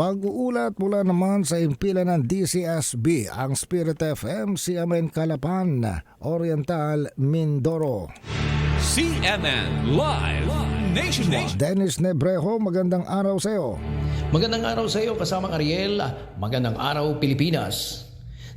Pag-uulat mula naman sa impila ng DCSB ang Spirit FM CMN Calapan, Oriental, Mindoro. CNN Live Nationwide. Dennis Nebrejo, magandang araw sa iyo. Magandang araw sa iyo kasamang Ariel. Magandang araw Pilipinas.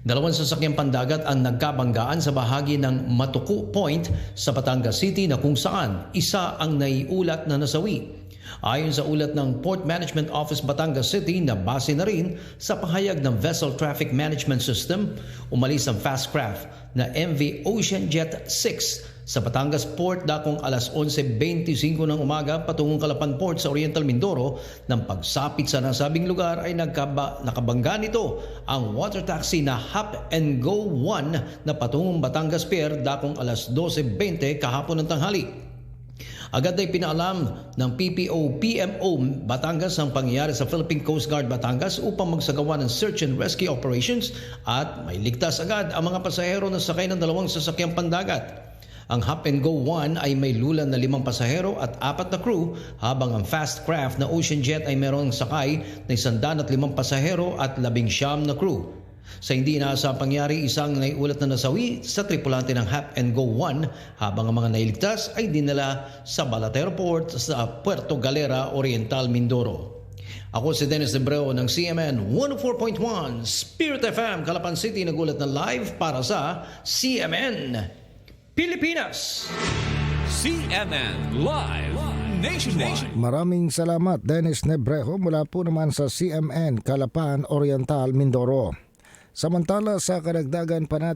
Dalawang sasakyang pandagat ang nagkabanggaan sa bahagi ng Matuku Point sa Batangas City na kung saan isa ang naiulat na nasawi. Ayon sa ulat ng Port Management Office Batangas City na base na rin sa pahayag ng Vessel Traffic Management System, umalis ang fast craft na MV Ocean Jet 6 sa Batangas Port dakong alas 11.25 ng umaga patungong Calapan Port sa Oriental Mindoro nang pagsapit sa nasabing lugar ay nagkaba, nakabangga nito ang water taxi na Hop and Go 1 na patungong Batangas Pier dakong alas 12.20 kahapon ng tanghali. Agad ay pinaalam ng PPO PMO Batangas ang pangyayari sa Philippine Coast Guard Batangas upang magsagawa ng search and rescue operations at may ligtas agad ang mga pasahero na sakay ng dalawang sasakyang pandagat. Ang Hop and Go 1 ay may lulan na limang pasahero at apat na crew habang ang fast craft na Ocean Jet ay mayroong sakay na isandan at limang pasahero at labing siyam na crew. Sa hindi inaasang pangyari, isang naiulat na nasawi sa tripulante ng Hop and Go 1 habang ang mga nailigtas ay dinala sa Balatero Port sa Puerto Galera, Oriental, Mindoro. Ako si Dennis Debreo ng CMN 104.1 Spirit FM, Calapan City, nagulat na live para sa CMN Pilipinas. CNN Live Nationwide. Maraming salamat Dennis Nebrejo mula po naman sa CMN Calapan, Oriental, Mindoro. Samantala sa karagdagan pa natin